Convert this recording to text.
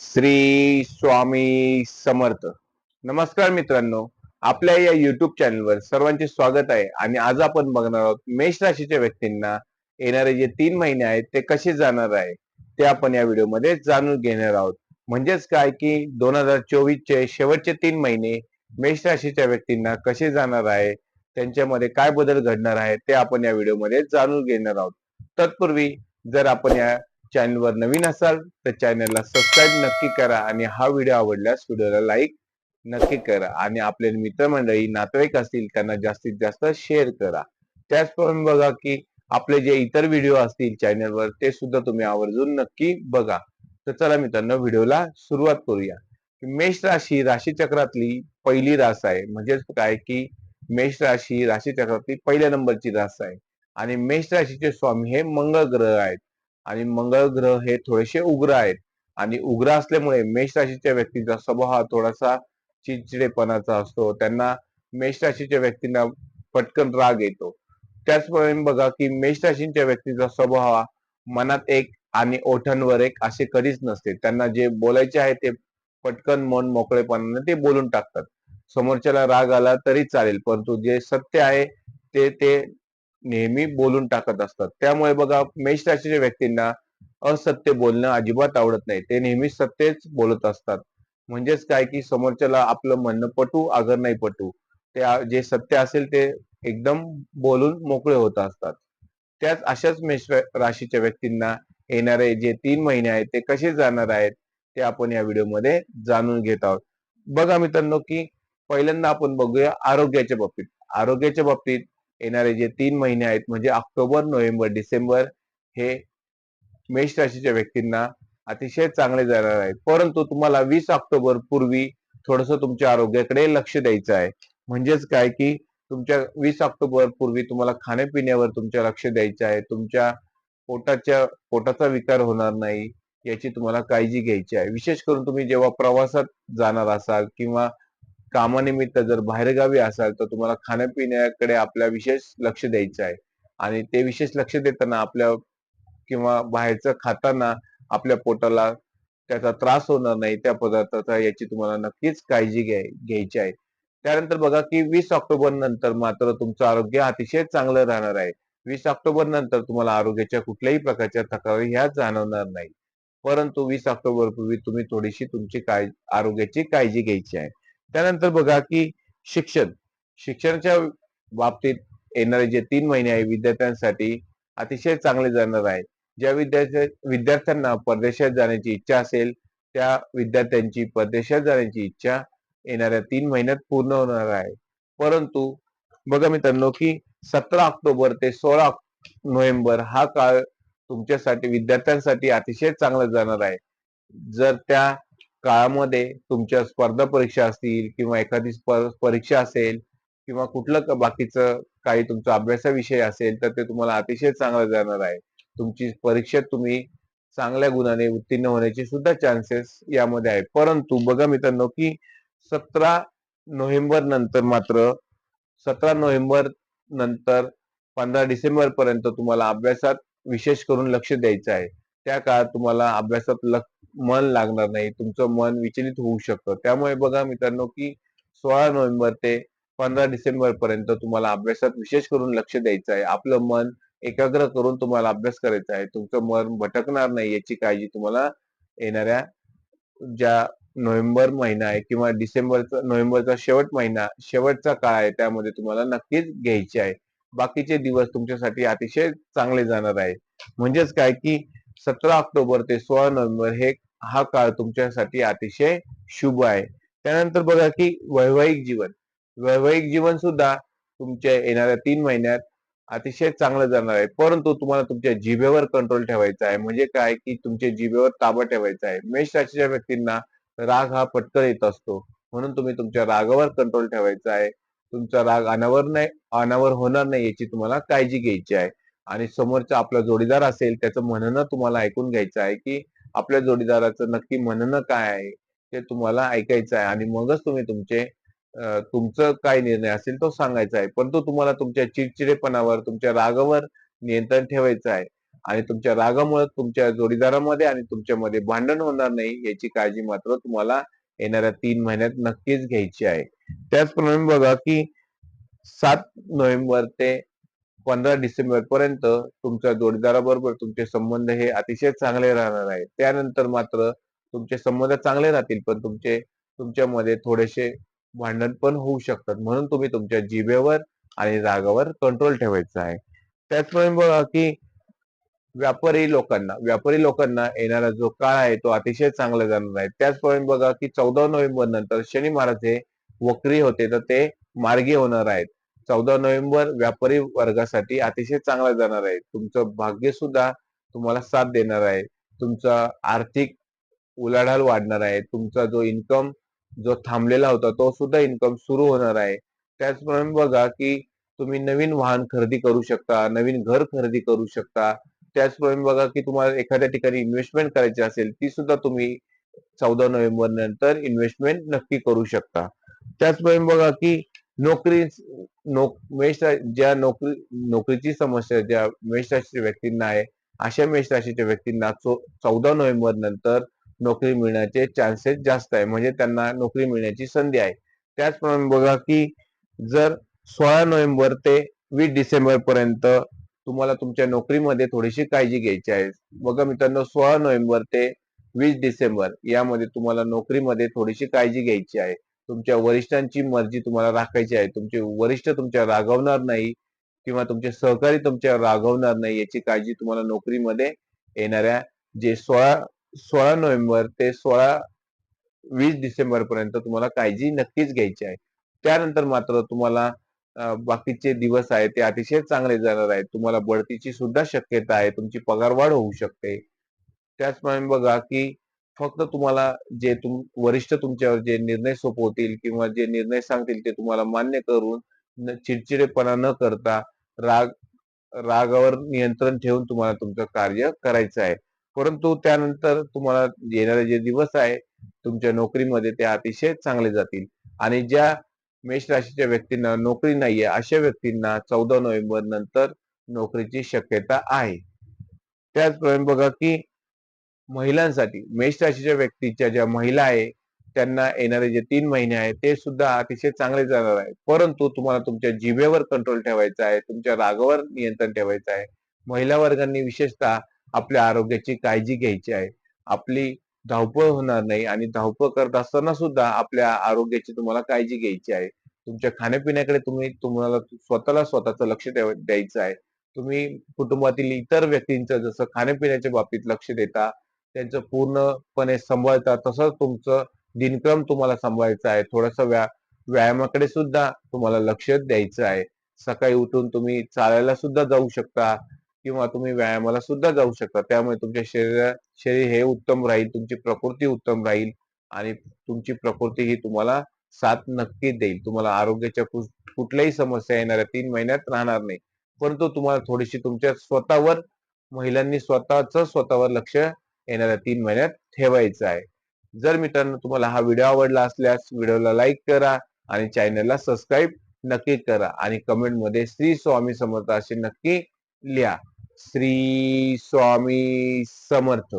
श्री स्वामी समर्थ. नमस्कार मित्रांनो आपल्या या युट्यूब चॅनलवर सर्वांचे स्वागत आहे आणि आज आपण बघणार आहोत मेष राशीच्या व्यक्तींना येणारे जे तीन महिने आहेत ते कसे जाणार आहे ते आपण या व्हिडिओमध्ये जाणून घेणार आहोत. म्हणजेच काय की दोन हजार चोवीस चे शेवटचे तीन महिने मेष राशीच्या व्यक्तींना कसे जाणार आहे त्यांच्यामध्ये काय बदल घडणार आहे ते आपण या व्हिडिओमध्ये जाणून घेणार आहोत. तत्पूर्वी जर आपण या चॅनलवर नवीन असाल तर चॅनलला सबस्क्राईब नक्की करा आणि हा व्हिडिओ आवडल्यास व्हिडिओला लाईक नक्की करा आणि आपले मित्रमंडळी नातेवाईक असतील त्यांना जास्तीत जास्त शेअर करा. त्याचप्रमाणे बघा की आपले जे इतर व्हिडिओ असतील चॅनलवर ते सुद्धा तुम्ही आवर्जून नक्की बघा. तर चला मित्रांनो व्हिडिओला सुरुवात करूया. मेष राशी राशी चक्रातली पहिली रास आहे. म्हणजेच काय की मेष राशी राशी चक्रातली पहिल्या नंबरची रास आहे. आणि मेष राशीचे स्वामी हे मंगळ ग्रह आहेत. आणि मंगळ ग्रह हे थोडेसे उग्र आहेत. आणि उग्र असल्यामुळे मेष राशीच्या व्यक्तीचा स्वभाव हा थोडासा चिडचिडेपणाचा असतो. त्यांना मेष राशीच्या व्यक्तींना पटकन राग येतो. त्याचप्रमाणे बघा की मेष राशीच्या व्यक्तीचा स्वभाव हा मनात एक आणि ओठांवर एक असे कधीच नसते. त्यांना जे बोलायचे आहे ते पटकन मन मोकळेपणाने ते बोलून टाकतात. समोरच्याला राग आला तरी चालेल परंतु जे सत्य आहे ते ते नेहमी बोलून टाकत असतात. त्यामुळे बघा मेष राशीच्या व्यक्तींना असत्य बोलणं अजिबात आवडत नाही. ते नेहमी सत्यच बोलत असतात. म्हणजेच काय की समोरच्याला आपलं म्हणणं पटू आगर नाही पटू. ते जे सत्य असेल ते एकदम बोलून मोकळे होत असतात. त्याच अशाच मेष राशीच्या व्यक्तींना येणारे जे तीन महिने आहेत ते कसे जाणार आहेत ते आपण या व्हिडिओमध्ये जाणून घेत आहोत. बघा मित्रांनो की पहिल्यांदा आपण बघूया आरोग्याच्या बाबतीत. आरोग्याच्या बाबतीत येणारे जे तीन महिने आहेत म्हणजे ऑक्टोबर नोव्हेंबर डिसेंबर हे मेष राशीच्या व्यक्तींना अतिशय चांगले जाणार आहेत. परंतु तुम्हाला वीस ऑक्टोबर पूर्वी थोडस तुमच्या आरोग्याकडे लक्ष द्यायचं आहे. म्हणजेच काय की तुमच्या वीस ऑक्टोबर पूर्वी तुम्हाला खाण्यापिण्यावर तुमच्या लक्ष द्यायचं आहे. तुमच्या पोटाच्या पोटाचा विकार होणार नाही याची तुम्हाला काळजी घ्यायची आहे. विशेष करून तुम्ही जेव्हा प्रवासात जाणार असाल किंवा कामानिमित्त जर बाहेरगावी असाल तर तुम्हाला खाण्यापिण्याकडे आपल्या विशेष लक्ष द्यायचं आहे. आणि ते विशेष लक्ष देताना आपल्या किंवा बाहेरचं खाताना आपल्या पोटाला त्याचा त्रास होणार नाही त्या पदार्थाचा याची तुम्हाला नक्कीच काळजी घ्याय घ्यायची आहे. त्यानंतर बघा की वीस ऑक्टोबर नंतर मात्र तुमचं आरोग्य अतिशय चांगलं राहणार आहे. वीस ऑक्टोबर नंतर तुम्हाला आरोग्याच्या कुठल्याही प्रकारच्या तक्रारी ह्या जाणवणार नाही. परंतु वीस ऑक्टोबर पूर्वी तुम्ही थोडीशी तुमची काय आरोग्याची काळजी घ्यायची आहे. त्यानंतर बघा की शिक्षण. शिक्षणाच्या बाबतीत येणारे जे तीन महिने आहे विद्यार्थ्यांसाठी अतिशय चांगले जाणार आहे. ज्या विद्यार्थ्या विद्यार्थ्यांना परदेशात जाण्याची इच्छा असेल त्या विद्यार्थ्यांची परदेशात जाण्याची इच्छा येणाऱ्या तीन महिन्यात पूर्ण होणार आहे. परंतु बघा मित्रांनो की सतरा ऑक्टोबर ते सोळा नोव्हेंबर हा काळ तुमच्यासाठी विद्यार्थ्यांसाठी अतिशय चांगला जाणार आहे. जर त्या काळामध्ये तुमच्या स्पर्धा परीक्षा असतील किंवा एखादी परीक्षा असेल किंवा कुठलं बाकीचं काही तुमचा अभ्यासाविषयी असेल तर ते तुम्हाला अतिशय चांगलं जाणार आहे. तुमची परीक्षा तुम्ही चांगल्या गुणाने उत्तीर्ण होण्याचे सुद्धा चान्सेस यामध्ये आहे परंतु बघा मित्रांनो की सतरा नोव्हेंबर नंतर मात्र सतरा नोव्हेंबर नंतर पंधरा डिसेंबर पर्यंत तुम्हाला अभ्यासात विशेष करून लक्ष द्यायचं आहे. त्या काळात तुम्हाला अभ्यासात मन लागणार नाही. तुमचं मन विचलित होऊ शकतं. त्यामुळे बघा मित्रांनो की सोळा नोव्हेंबर ते पंधरा डिसेंबर पर्यंत तुम्हाला अभ्यासात विशेष करून लक्ष द्यायचं आहे. आपलं मन एकाग्र करून तुम्हाला अभ्यास करायचा आहे. तुमचं मन भटकणार नाही याची काळजी तुम्हाला येणाऱ्या ज्या नोव्हेंबर महिना आहे किंवा डिसेंबरचा नोव्हेंबरचा शेवट महिना शेवटचा काळ आहे त्यामध्ये तुम्हाला नक्कीच घ्यायची आहे. बाकीचे दिवस तुमच्यासाठी अतिशय चांगले जाणार आहे. म्हणजेच काय की सतरा ऑक्टोबर ते सोळा नोव्हेंबर हे हा काळ तुमच्यासाठी अतिशय शुभ आहे. त्यानंतर बघा की वैवाहिक जीवन. वैवाहिक जीवन सुद्धा तुमच्या येणाऱ्या तीन महिन्यात अतिशय चांगलं जाणार आहे. परंतु तुम्हाला तुमच्या जिभेवर कंट्रोल ठेवायचा आहे. म्हणजे काय? की तुमच्या जिभेवर ताबा ठेवायचा आहे. मेष राशीच्या व्यक्तींना राग हा पटकन येत असतो. म्हणून तुम्ही तुमच्या रागावर कंट्रोल ठेवायचा आहे. तुमचा राग अनावर नाही अनावर होणार नाही याची तुम्हाला काळजी घ्यायची आहे. आणि समोरचा आपला जोडीदार असेल त्याचं म्हणणं तुम्हाला ऐकून घ्यायचं आहे की आपल्या जोडीदाराचं नक्की म्हणणं काय आहे ते तुम्हाला ऐकायचं आहे. आणि मगच तुम्ही तुमचे तुमचं काय निर्णय असेल तो सांगायचा आहे. परंतु तुम्हाला तुमच्या चिडचिडेपणावर तुमच्या रागावर नियंत्रण ठेवायचं आहे. आणि तुमच्या रागामुळे तुमच्या जोडीदारामध्ये आणि तुमच्यामध्ये भांडण होणार नाही याची काळजी मात्र तुम्हाला येणाऱ्या तीन महिन्यात नक्कीच घ्यायची आहे. त्याचप्रमाणे बघा की सात नोव्हेंबर ते पंधरा डिसेंबर पर्यंत तुमच्या जोडीदाराबरोबर तुमचे संबंध हे अतिशय चांगले राहणार आहेत त्यानंतर मात्र तुमचे संबंध चांगले राहतील पण तुमचे तुमच्यामध्ये थोडेसे भांडण पण होऊ शकतात. म्हणून तुम्ही तुमच्या जिभेवर आणि रागावर कंट्रोल ठेवायचा आहे. त्याचप्रमाणे बघा की व्यापारी लोकांना व्यापारी लोकांना येणारा जो काळ आहे तो अतिशय चांगला जाणार आहे. त्याचप्रमाणे बघा की चौदा नोव्हेंबर नंतर शनी महाराज हे वक्री होते तर ते मार्गी होणार आहेत. चौदा नोव्हेंबर व्यापारी वर्गासाठी अतिशय चांगला जाणार आहे. तुमचं भाग्य सुद्धा तुम्हाला साथ देणार आहे. तुमचा आर्थिक उलाढाल वाढणार आहे. तुमचा जो इन्कम जो थांबलेला होता तो सुद्धा इन्कम सुरू होणार आहे. त्याचप्रमाणे बघा की तुम्ही नवीन वाहन खरेदी करू शकता नवीन घर खरेदी करू शकता. त्याचप्रमाणे बघा की तुम्हाला एखाद्या ठिकाणी इन्व्हेस्टमेंट करायची असेल ती सुद्धा तुम्ही चौदा नोव्हेंबर नंतर इन्व्हेस्टमेंट नक्की करू शकता. त्याचप्रमाणे बघा की नोकरी नोक मेष रा- ज्या नोकरी नोकरीची समस्या ज्या मेष राशीच्या व्यक्तींना आहे अशा मेष राशीच्या व्यक्तींना चौदा नोव्हेंबर नंतर नोकरी मिळण्याचे चान्सेस जास्त आहे. म्हणजे त्यांना नोकरी मिळण्याची संधी आहे. त्याचप्रमाणे बघा की जर सोळा नोव्हेंबर ते वीस डिसेंबर पर्यंत तुम्हाला तुमच्या नोकरीमध्ये थोडीशी काळजी घ्यायची आहे. बघा मित्रांनो सोळा नोव्हेंबर ते वीस डिसेंबर यामध्ये तुम्हाला नोकरीमध्ये थोडीशी काळजी घ्यायची आहे. तुमच्या वरिष्ठांची मर्जी तुम्हाला राखायची आहे. तुमचे वरिष्ठ तुमच्या रागवणार नाही किंवा तुमचे सहकारी तुमच्या रागवणार नाही याची काळजी तुम्हाला नोकरीमध्ये येणाऱ्या जे सोळा सोळा नोव्हेंबर ते सोळा वीस डिसेंबर पर्यंत तुम्हाला काळजी नक्कीच घ्यायची आहे. त्यानंतर मात्र तुम्हाला बाकीचे दिवस आहेत ते अतिशय चांगले जाणार आहेत. तुम्हाला बढतीची सुद्धा शक्यता आहे. तुमची पगारवाढ होऊ शकते. त्याचप्रमाणे बघा की फक्त तुम्हाला जे तुम वरिष्ठ तुमच्यावर जे निर्णय सोपवतील किंवा जे निर्णय सांगतील ते तुम्हाला मान्य करून चिडचिडेपणा न करता राग रागावर नियंत्रण ठेवून तुम्हाला तुमचं कार्य करायचं आहे. परंतु त्यानंतर तुम्हाला येणारे जे दिवस आहे तुमच्या नोकरीमध्ये ते अतिशय चांगले जातील. आणि ज्या मेष राशीच्या व्यक्तींना नोकरी नाहीये अशा व्यक्तींना चौदा नोव्हेंबर नंतर नोकरीची शक्यता आहे. त्याचप्रमाणे बघा की महिलांसाठी मेष राशीच्या व्यक्तीच्या ज्या महिला आहे त्यांना येणारे जे तीन महिने आहेत ते सुद्धा अतिशय चांगले जाणार आहे. परंतु तुम्हाला तुमच्या जिभेवर कंट्रोल ठेवायचा आहे तुमच्या रागावर नियंत्रण ठेवायचं आहे. महिला वर्गांनी विशेषतः आपल्या आरोग्याची काळजी घ्यायची आहे. आपली धावपळ होणार नाही आणि धावपळ करत असताना सुद्धा आपल्या आरोग्याची तुम्हाला काळजी घ्यायची आहे. तुमच्या खाण्यापिण्याकडे तुम्ही तुम्हाला स्वतःला स्वतःचं लक्ष द्यायचं आहे. तुम्ही कुटुंबातील इतर व्यक्तींचं जसं खाण्यापिण्याच्या बाबतीत लक्ष देता त्यांचं पूर्णपणे सांभाळता तसंच तुमचं दिनक्रम तुम्हाला सांभाळायचा आहे. थोडस व्या व्यायामाकडे सुद्धा तुम्हाला लक्ष द्यायचं आहे. सकाळी उठून तुम्ही चालायला सुद्धा जाऊ शकता किंवा तुम्ही व्यायामाला सुद्धा जाऊ शकता. त्यामुळे तुमच्या शरीर शरीर हे उत्तम राहील तुमची प्रकृती उत्तम राहील आणि तुमची प्रकृती ही तुम्हाला साथ नक्की देईल. तुम्हाला आरोग्याच्या कुठल्याही समस्या येणाऱ्या तीन महिन्यात राहणार नाही. परंतु तुम्हाला थोडीशी तुमच्या स्वतःवर महिलांनी स्वतःच स्वतःवर लक्ष येणाऱ्या तीन महिन्यात ठेवायचं आहे. जर मित्रांनो तुम्हाला हा व्हिडिओ आवडला असल्यास व्हिडिओला लाईक करा आणि चॅनलला सबस्क्राईब नक्की करा आणि कमेंटमध्ये श्री स्वामी समर्थ असे नक्की लिहा. श्री स्वामी समर्थ.